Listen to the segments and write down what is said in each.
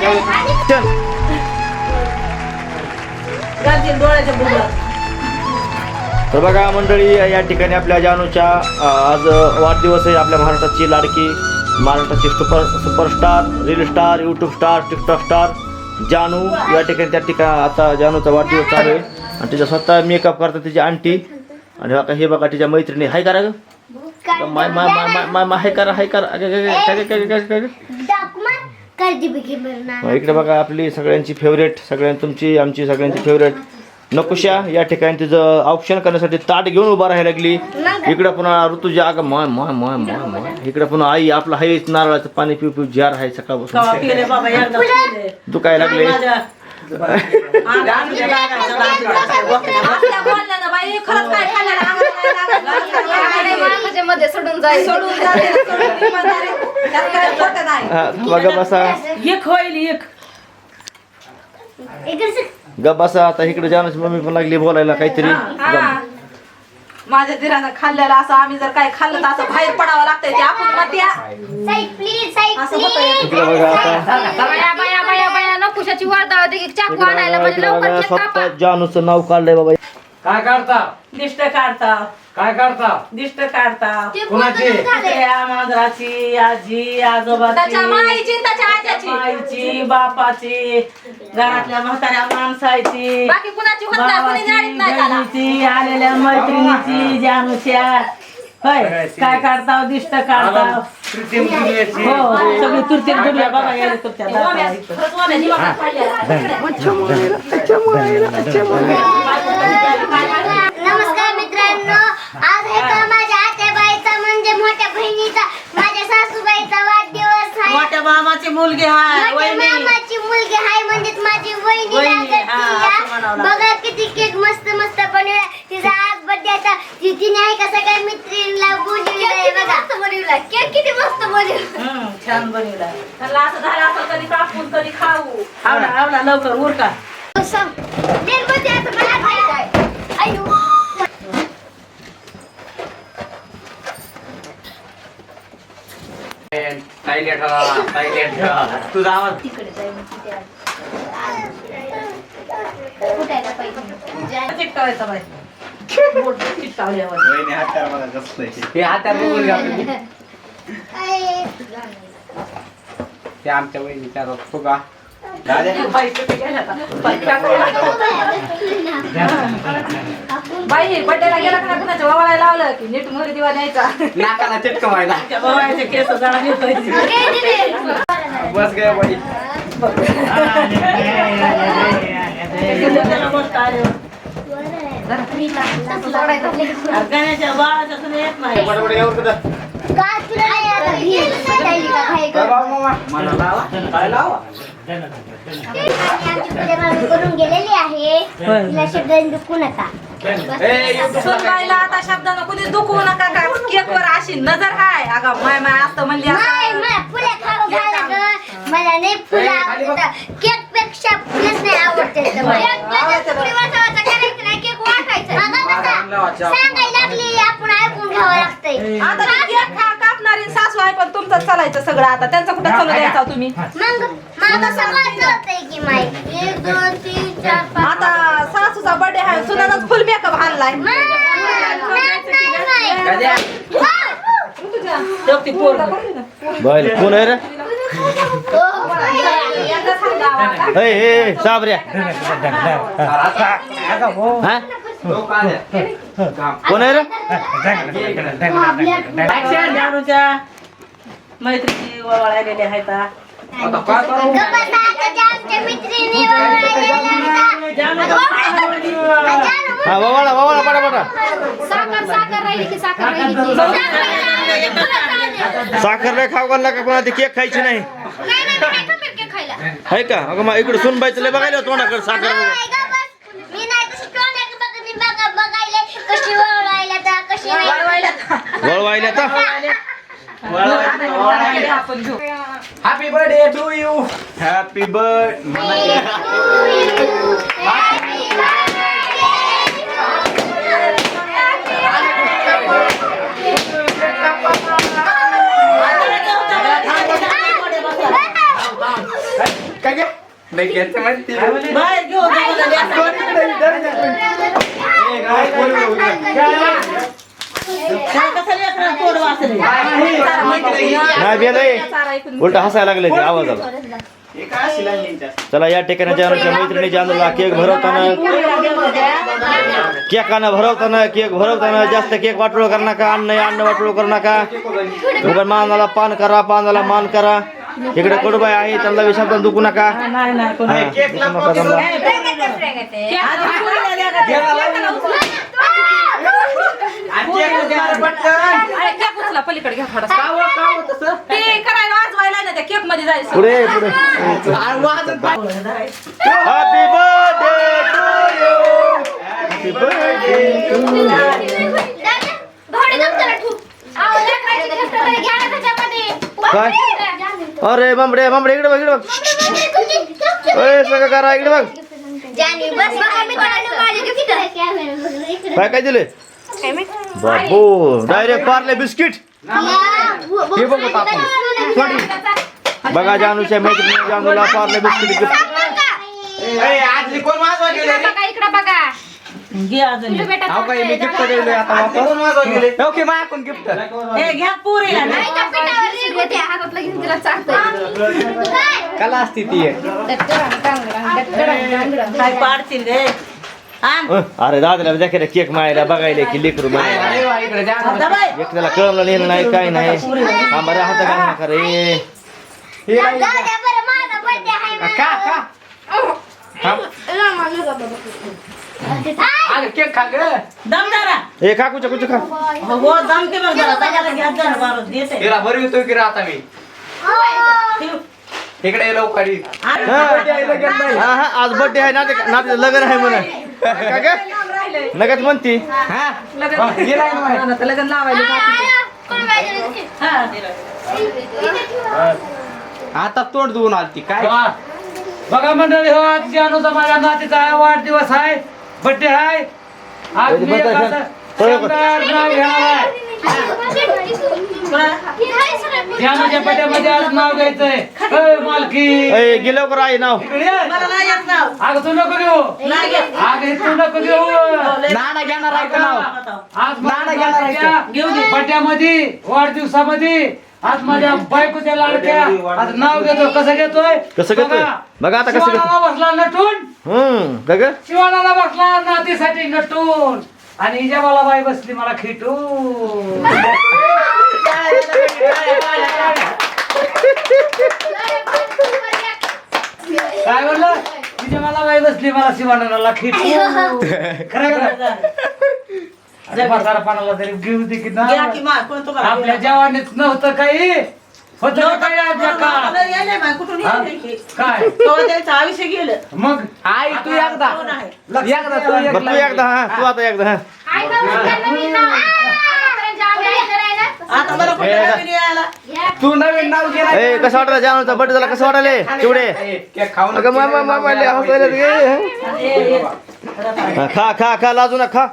चल. तर बघा मंडळी या ठिकाणी आपल्या जानूच्या आज वाढदिवस आहे आपल्या महाराष्ट्राची लाडकी महाराष्ट्राची super superstar reel star YouTube star TikTok star Janu. या ठिकाणी त्या ठिकाणी आता जानूचा वाढदिवस चालू आहे. आणि तिचा स्वतः मेकअप करतात तिची आंटी. आणि बघा हे बघा तिच्या मैत्रिणी. हाय करा ग. माय माय माय माय माय माय हाय करा हाय करा. काय काय काय काय काय मग इकडे बघा आपली सगळ्यांची फेवरेट सगळ्यां तुमची आमची सगळ्यांची फेवरेट नकुशा या ठिकाणी तिचं ऑप्शन करण्यासाठी ताट घेऊन उभा राहायला लागली. इकडे पुन्हा ऋतुजा अगं माय माय माय माय माय. इकडे पुन्हा आई आपलं हाय नारळाचं पाणी पिऊ पिऊ जार आहे सकाळपासून. पिले बाबा एकदा पिले दुखायला लागले माझ्या अंगाला लागायचं, लागायचं. आपल्या बोलण्यानं बाई खरंच काय खाल्लं अंगाला काय लागलं? माझ्या मध्ये सोडून जाईल. सोडून जाते, सोडून ती म्हातारी. त्यात काय खोटं नाही. हा बघा बसा. एक होईल एक. ग बसा आता इकडे जानूची मम्मी पण लागली बोलायला काहीतरी. हा. माझ्या दिरानं खाल्लेलं असं आम्ही जर काय खाल्लं तर असं बाहेर पडावं लागतंय ते आपण असं होतं इकडे बघा आता. बाया बाया बाया बाया नकुशाची वर्दळ होती की चाकू इकडे आणायला बघा म्हणजे इकडे बघा. लवकर स्वतः कापा. जानूचं नाव काढलंय बाबा. काय काढता? दिष्ट काढता. काय काढता दिष्ट काढता. कुणाची? त्या मांजराची आजी आजोबाची त्याच्या माईची आणि त्याच्या आज्याची? माईची बापाची घरातल्या म्हाताऱ्या माणसाची बाकी कुणाची होत नाही? कोणी भावाची जाणीत नाही त्याला बहिणीची आलेल्या मैत्रिणीची जानूच्या होय काय काढता? दिष्ट काढता. दुनियेची. हो सगळी तुरती दुनिया बघा इथं. खरंच वाम्या. नमस्कार मित्रांनो आज आहे का माझ्या आत्याबाईचा म्हणजे मोठ्या बहिणीचा माझ्या सासूबाईचा वाढदिवस आहे. मोठ्या मामाची मुलगी हाय मोठ्या वहिनी. मामाची मुलगी आहे म्हणजेच माझी वहिनी वहिनी, लागत हा, ती, असं म्हणावं. लागतं. बघा किती केक मस्त मस्त बनवला तिचा आज बर्थडे आता ती- तिने आहे का सगळ्या मैत्रिणीला बोलवलंय बघा. केक किती मस्त बनवला हम्म, छान बनवला त्यांना असं झालं असं कधी कापून कधी खाऊ. आवडा आवडा लवकर उरका नेलपती आता मला खायचं आहे. आयो. सायलेंट सायलेंट तुझा आवाज. हे हातात बघून घ्या तुम्ही. आहे. ते आमच्या वहिनीच्या फुगा कुठे गेल्या आता? बाई बड्डेला गेला का नाही? कुणाच्या वावळायला लावलं? की नीट मोरी दिवा द्यायचा नाकाला चिटक व्हायला. केस जळा. बस गे बाई. बाळाच्या येत नाही. मला लावा. काय लावा? करून गेलेली आहे तिला शब्द दुखू नका सुनबाईला आता शब्दानं कुणी दुखवू नका का केक वर अशी नजर हाय अगं माय माय म्हणली असं. मला खाऊ घाला मला नाही फुलं केकपेक्षा फुलंच नाही आवडते केक वाटायचं सांगायला लागली आपण ऐकून घ्यावं लागतंय आता केक खा कापणारी सासू आहे पण तुमचं चालायचं सगळं आता. त्यांचं कुठं चालू द्यायचा तुम्ही? मग माझं सगळं चालतंय की माई एक दोन तीन चार पाच. आता सासूचा बर्थडे आहे सुनानच फुल मेकअप आणलाय. बैल कोण आहे रे? साबऱ्या. हा. कोण आहे रे मैत्रिणी वळालेल्या आहेत हा. ववाळा ववाळा पटा साखर साखर राहिली की साखर राहिली की. साखर नाही खाऊ घालला का कोणा ती केक खायची नाही. नाही, नाही, नाही, खंबीर केक खायला. आहे का? अगं मग इकडे सुनबाईचं लय बघायला तोंडाकडे साखर. नाही, गप्प बस. मी नाही तशी तोंडाकडे बघा- बघायले कशी वळवायला तर, कशी नाही. वळवायला तर happy birthday to you happy birthday काय काय काय नाही घ्यायचं म्हणते बाहेर घेऊन जा मला लेकरं. काय कसं लेकरं पोट वासरे? नाही उलट हसायला लागले ते आवाज आला चला या ठिकाणी मैत्रिणी जानूला केक भरवताना केकानं भरवताना केक भरवताना जास्त केक वाटोळ करू नका अन्न अन्न वाटोळ करू नका. मानाला पान करा पानाला मान करा. इकडे कडूबाई आहे त्यांना विषाद दुखू नका नाही नाही कोण हा, दुखू नका त्यांना. आधी पुरीला लेकरं. अरे केक उचला पलीकडे घ्या थोडासा. ते करायला वाजवायला ना त्या केकमध्ये जायचं. पुढे पुढे. Happy birthday to you happy birthday. काय? अरे बांबडे बांबडे इकडे बघ इकडे बघ. ओय सगळं करा इकडे बघ. जानी, बस बघा मी कोणाला माझे gift. काय काय दिले बाबू डायरेक्ट पार्ले बिस्किट. हे बघू बघा जानूच्या मैत्रिणी जानूला पार्ले बिस्किट गिफ्ट आजली कोण वाजवा गेले? रे? बघा इकडं बघा. घे अजून एक. बेटा अहो काय मी गिफ्ट दिले आता वापस. कोण वाजवा गेले? ओके माझ्याकडून गिफ्ट. हे घ्या पुरीला कला असती ती काय पाडतील रे. आण. अरे दादाला देखा रे केक मायला बघायला की लेकरू मायला अरे वा, इकडे कळलं लिहिलं नाही काय नाही. हा बरं हात घाल नका रे हे. द्या बरं, माझा आहे केक खा ग. दम जरा. ए कुछ कुछ खा. हो हो, दमते बघ जरा. त्याला घ्या जरा बाबा देते. हिला बरी होतो की मी. इकडे ये लवकर ये. हा. हा आज बर्थडे आहे नाते नाते लग्न आहे म्हणे नगत म्हणती. हा? लग्न हा, लावायला? हा. आता तोंड धुवून आलती काय? बघा मंडळी हो आज जानूचा माझ्या नातीचा आहे, वाढदिवस आहे. बड्डे आहे. आज मी एक असं शानदार नाव घेणार आहे. जानूच्या बड्डेमध्ये आज नाव घ्यायचंय अय, मालकी ए गेलो कर आई नाव इकडे ये. मला नाही येत नाव. अगं तू नको घेऊ तू नको घेऊ नाना घेणार आहे का नाव आज नाना घेणार आहे का? वाढदिवसामध्ये आज माझ्या बायकोच्या लाडक्या आज नाव घेतो कसं घेतोय कसं घेतोय? बघा. आता कसं घेतोय. बसला नटून हम्म ग शिवानाला बसला नातीसाठी नटून आणि इजाबाला बाई बसली मला खिटून काय म्हणलं? इजाबाला बाई बसली मला शिवानाला खिटून खरं खरं म्हातारपणाला तरी घेऊ दे की ना. आपल्या जवानीत नव्हतं काही. होतं का काही आपल्या मला काळात यायलंय मा, कुठून हा? यायलंय की? काय? तेव्हा त्यांचं आयुष्य गेलं. मग? आई तू एकदा. कोण आहे? एकदा तू बरं तू एकदा एकदा हा तू आता एकदा हा. आता मला कुठे हे नवीन यायला तू नवीन नाव. ए कसं वाटलं जानूचा? बर्थडे झाला कसं हसायला गे. हा, खा खा खा लाजू ना खा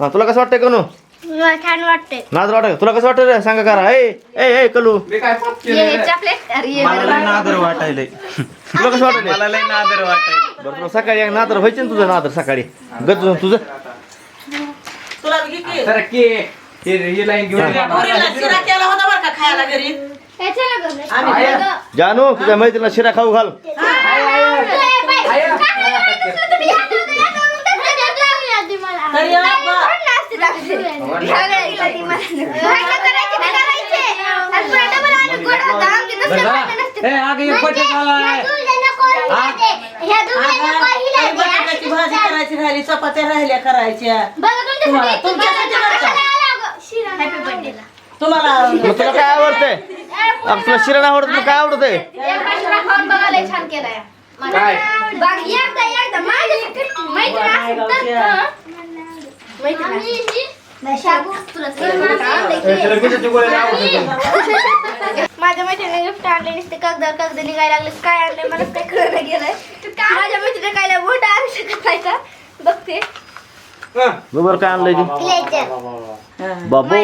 हा तुला कसं वाटतंय कनू? मला छान वाटते नाच वाटत तुला कसं वाटतं रे? सांगा करा. ए ए ए कलू. मी काय पाप केलं रे? चॉकलेट अरे ये. मला लय नादर वाटायलंय. तुला कसं वाटत मला लय नादर वाटायलंय. बरं तुला सकाळी एक नातर व्हायचं ना तुझं नातर सकाळी? गज तुझं तुला बी की तर केक हे हे लाईन घेऊन ये. पुरीला शिरा केला होता बरं का खायला घरी? आम्ही आया. जानू तुझ्या मैत्रीला शिरा खाऊ घाल. तरी अब्बा, बटाट्याची भाजी करायची राहिली चपात्या राहिल्या करायच्या. तुम्हाला तुला काय आवडतंय? तुला शिरा नाही आवडत काय आवडतंय? छान केलाय. काय? माझ्या मैत्रीण गिफ्ट आणले नुसते कागद कागद निघायला लागले काय आणले मला काय कळलं गेलंय माझ्या मैत्रिणी काय मोठा आणू शकत नाही का बघते बरोबर काय आणलंय बाबू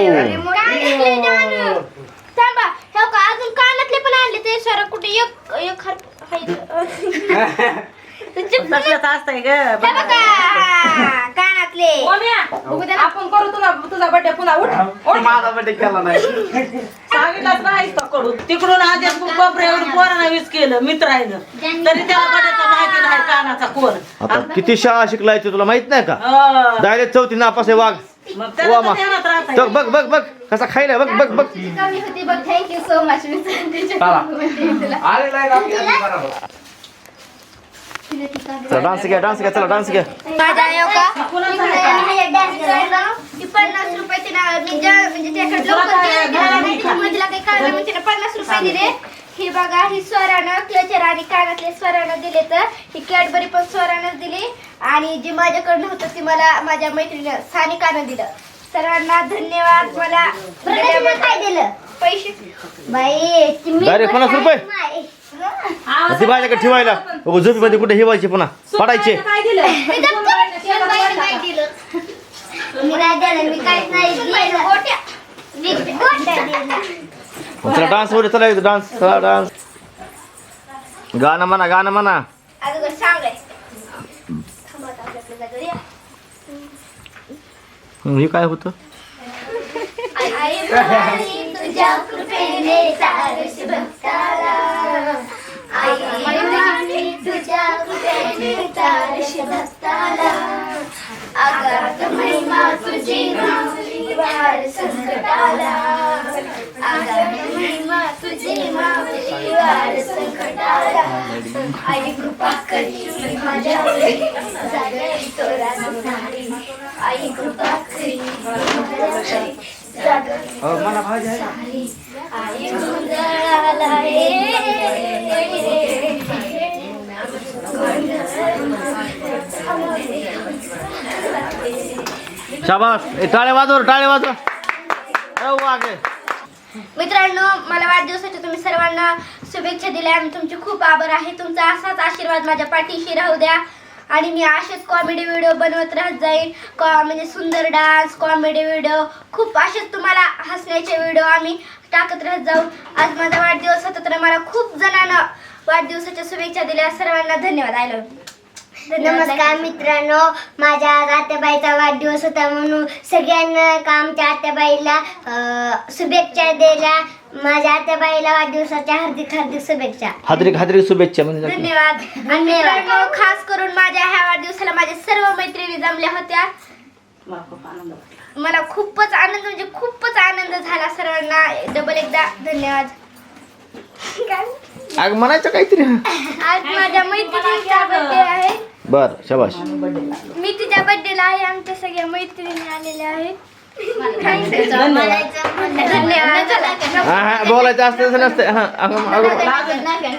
थांबा हे का अजून कानातले पण आणले ते सर कुठे एक एक हर तसलंच असतंय ग हे बघा कानातले. ओम्या, आपण करू तुला तुझा बर्थडे पुन्हा उठ उठ. माझा बर्थडे केला नाही. सांगितलंच नाही तो कडून तिकडून आज कोपऱ्यावर पोरानं वीस केलं मित्रानं तरी त्याला बड्याचा माहिती नाही कानाचा कोण. आता किती शाळा शिकलाय ते तुला माहीत नाही का? हो. डायरेक्ट चौथी नापास आहे वाघ. मग वा त्याला मा तर ध्यानात राहतंय. तर बघ बघ बघ. कसा खायला बघ बघ बघ. कमी होती बघ. थँक्यू सो मच मी आलेला आहे ना आपल्याला बरोबर. चला डान्स घ्या डान्स घ्या चला डान्स घ्या. का? ती पन्नास रुपये तिला म्हणजे त्याकडे लवकर गेले, गेले नाही, त्याच्यामुळे तिला काही कळलं मग तिने पन्नास रुपये दिले. ही बघा ही स्वरानं क्लचर आणि कानातले स्वरानं दिले तर ही कॅडबरी पण स्वरानं दिली. आणि जे माझ्याकडनं होतं ती मला माझ्या मैत्रिणीनं सानिकानं दिलं. सर्वांना धन्यवाद मला काय दिलं? पैसे बाई पन्नास रुपये. ती माझ्याकडे ठेवायला? झोपीमध्ये कुठे हिवायचे पुन्हा? पडायचे. चला डान्स वर चला डान्स चला डान्स. गाणं म्हणा गाणं म्हणा. हं, काय होतं? तुझ्या कृपेने सारस भक्ताला आई तुझ्या कृपेने सारस भक्ताला आगात महिमा तुझी माऊली वार संकटाला आगात महिमा तुझी वार संकटाला आई कृपा करी माझ्या तोरा आई कृपा करी आई गोंधळाला शाबास. ए, टाळ्या वाजव टाळ्या वाजव. मित्रांनो मला वाढदिवसाच्या तुम्ही सर्वांना शुभेच्छा दिल्या. आणि तुमचे खूप आभार आहे. तुमचा असाच आशीर्वाद माझ्या पाठीशी राहू द्या. आणि मी असेच कॉमेडी व्हिडिओ बनवत राहत जाईन. कॉ म्हणजे सुंदर डान्स कॉमेडी व्हिडिओ खूप असेच तुम्हाला हसण्याचे व्हिडिओ आम्ही टाकत राहत जाऊ. आज माझा वाढदिवस होता तर मला खूप जणांना वाढदिवसाच्या शुभेच्छा दिल्या. सर्वांना धन्यवाद. आय लव्ह नमस्कार मित्रांनो माझ्या आत्याबाईचा वाढदिवस होता म्हणून सगळ्यांना का आमच्या आत्याबाईला शुभेच्छा दिल्या. माझ्या आत्याबाईला वाढदिवसाच्या हार्दिक हार्दिक शुभेच्छा. हादरी हादरी शुभेच्छा म्हणजे धन्यवाद. आणि मित्रांनो खास करून माझ्या ह्या वाढदिवसाला माझ्या सर्व मैत्रिणी जमल्या होत्या. मला खूपच आनंद म्हणजे खूपच आनंद झाला सर्वांना. डबल एकदा धन्यवाद? अग म्हणायचं काहीतरी? आज माझ्या मैत्रिणीचा बर्थडे आहे. बर शाबाश मी तिच्या बर्थडेला आहे. आमच्या सगळ्या मैत्रिणी आलेल्या आहेत. हा हा बोलायचं असतं नसतं. हा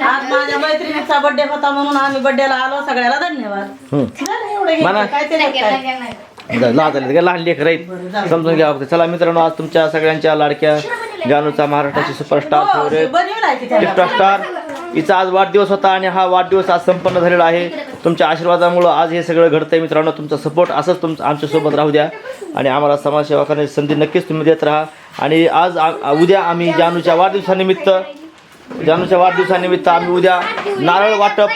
आज माझ्या मैत्रिणीचा बर्थडे होता म्हणून आम्ही बर्थडेला आलो. सगळ्याला धन्यवाद. लहान झाले का लहान लेकर आहेत. समजून घ्या फक्त. चला मित्रांनो आज तुमच्या सगळ्यांच्या लाडक्या जानूचा महाराष्ट्राची सुपरस्टार. टिकटॉक स्टार हिचा आज वाढदिवस होता आणि हा वाढदिवस आज संपन्न झालेला आहे. तुमच्या आशीर्वादामुळं आज हे सगळं घडतंय मित्रांनो. तुमचा सपोर्ट असंच तुमचं आमच्यासोबत राहू द्या. आणि आम्हाला समाजसेवा करण्याची संधी नक्कीच तुम्ही देत राहा. आणि आज उद्या आम्ही जानूच्या वाढदिवसानिमित्त जानूच्या वाढदिवसानिमित्त आम्ही उद्या नारळ वाटप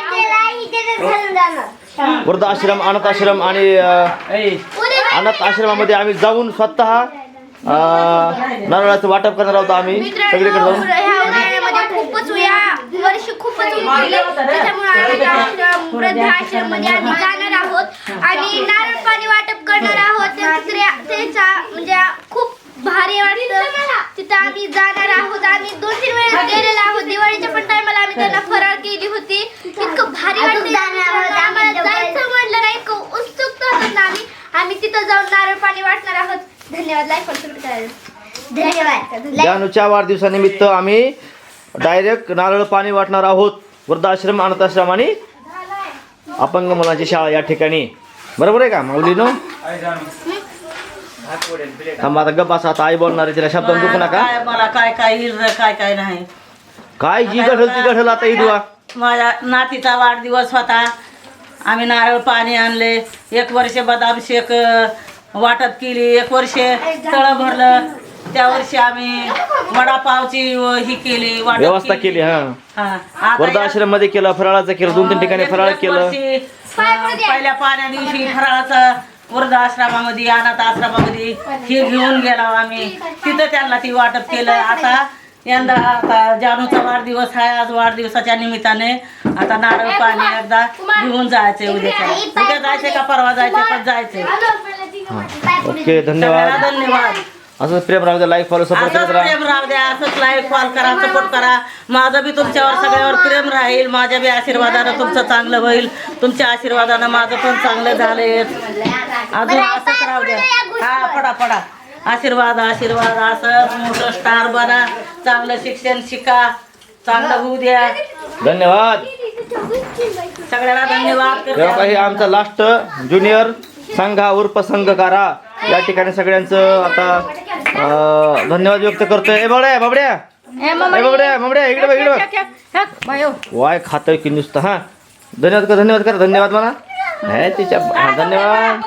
वृद्धाश्रम अनाथ आश्रम आणि अनाथ आश्रमामध्ये आम्ही जाऊन स्वतः नारळाचं वाटप करणार आहोत आम्ही. सगळीकडे जाऊन. उन्हाळ्यामध्ये खूपच या वर्षी खूपच त्याच्यामुळे मध्ये आम्ही जाणार आहोत. आणि नारळ पाणी वाटप करणार आहोत. त्याचा म्हणजे खूप भारी वाटतं. तिथं आम्ही जाणार आहोत. आम्ही दोन तीन वेळेस गेलेलो आहोत. दिवाळीच्या पण टायमाला आम्ही त्यांना फराळ केली होती. इतकं भारी वाटतं आम्हाला जायचं म्हटलं नाही. इतकं उत्सुकता होत आम्ही. आम्ही तिथं जाऊन नारळ पाणी वाटणार आहोत. धन्यवाद. लाईक पण सुरू करायला. धन्यवाद. जानूच्या वाढदिवसानिमित्त आम्ही डायरेक्ट नारळ पाणी वाटणार आहोत. वृद्धाश्रम अनाथाश्रम आणि अपंग मुलांची शाळा या ठिकाणी. बरोबर आहे का माऊलीनो? थांबा आता गप्प आता. आई बोलणार आहे तिला. शब्दात दुखू नका. काय मला काय काय रे, काय काय नाही. काय जी गढल ती गढल आता इदुआ माझ्या नातीचा वाढदिवस होता. आम्ही नारळ पाणी आणले. एक वर्ष बदाम शेक अं, वाटप केली. एक वर्ष तळ भरलं. त्या वर्षी आम्ही वडापावची ही केली वाटप व्यवस्था केली. हा. हा. आता वर्धा या- आश्रममध्ये केलं फराळाचं केलं दोन तीन ठिकाणी फराळ एक केलं. वर्षी, अ, पहिल्या पाण्या दिवशी फराळाचं वृद्धाश्रमामध्ये अनाथ आश्रमामध्ये हे घेऊन गेलो आम्ही. तिथं त्यांना ती वाटप केलं. आता यंदा आता जानूचा वाढदिवस आहे आज वाढदिवसाच्या निमित्ताने आता नारळ पाणी एकदा घेऊन जायचंय उद्याच्या. उद्या जायचंय का परवा जायचंय? पण जायचंय. ओके सगळ्यांना धन्यवाद धन्यवाद. असं प्रेम राहू द्या लाईक फॉलो सपोर्ट असंच करत राहा. प्रेम राहू द्या असंच लाईक कॉल करा सपोर्ट करा. माझं बी तुमच्यावर सगळ्यावर प्रेम राहील माझ्या बी आशीर्वादानं तुमचं चांगलं होईल. तुमच्या आशीर्वादानं माझं पण चांगलं झालंय अजून असंच राहू द्या. हा पडा पडा. आशीर्वाद आशीर्वाद असं मोठं स्टार बना. चांगलं शिक्षण शिका. चांगलं होऊ द्या. धन्यवाद. सगळ्यांना धन्यवाद. तेव्हा करते. काही आमचा लास्ट ज्युनियर संघा उर्फ संघकारा या ठिकाणी सगळ्यांचं आता धन्यवाद व्यक्त करतोय. ए बाबड्या बाबड्या. ए बाबड्या बाबड्या इकडे बघ इकडे बघ. वाय खातोय की नुसतं हा? धन्यवाद कर धन्यवाद कर धन्यवाद म्हणा नाही तिच्या हा, धन्यवाद.